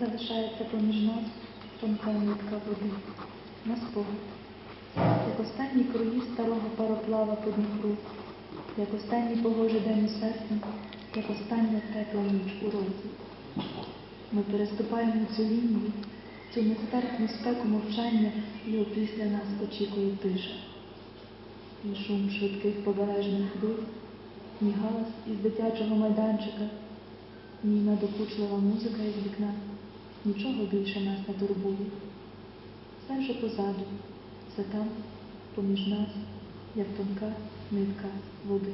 залишається поміж нас тонка нитка води на спогад, як останні круї старого пароплава по Дніпру, як останній погожий день у серпні, як остання тепла ніч у розі. Ми переступаємо цю лінію, цю нестерпну спеку мовчання, і опісля нас очікує тиша. Ні шум швидких побережних хвиль, ні галас із дитячого майданчика, ні надокучлива музика із вікна. Нічого більше нас не турбує. Все вже позаду, все там, поміж нас, як тонка нитка води.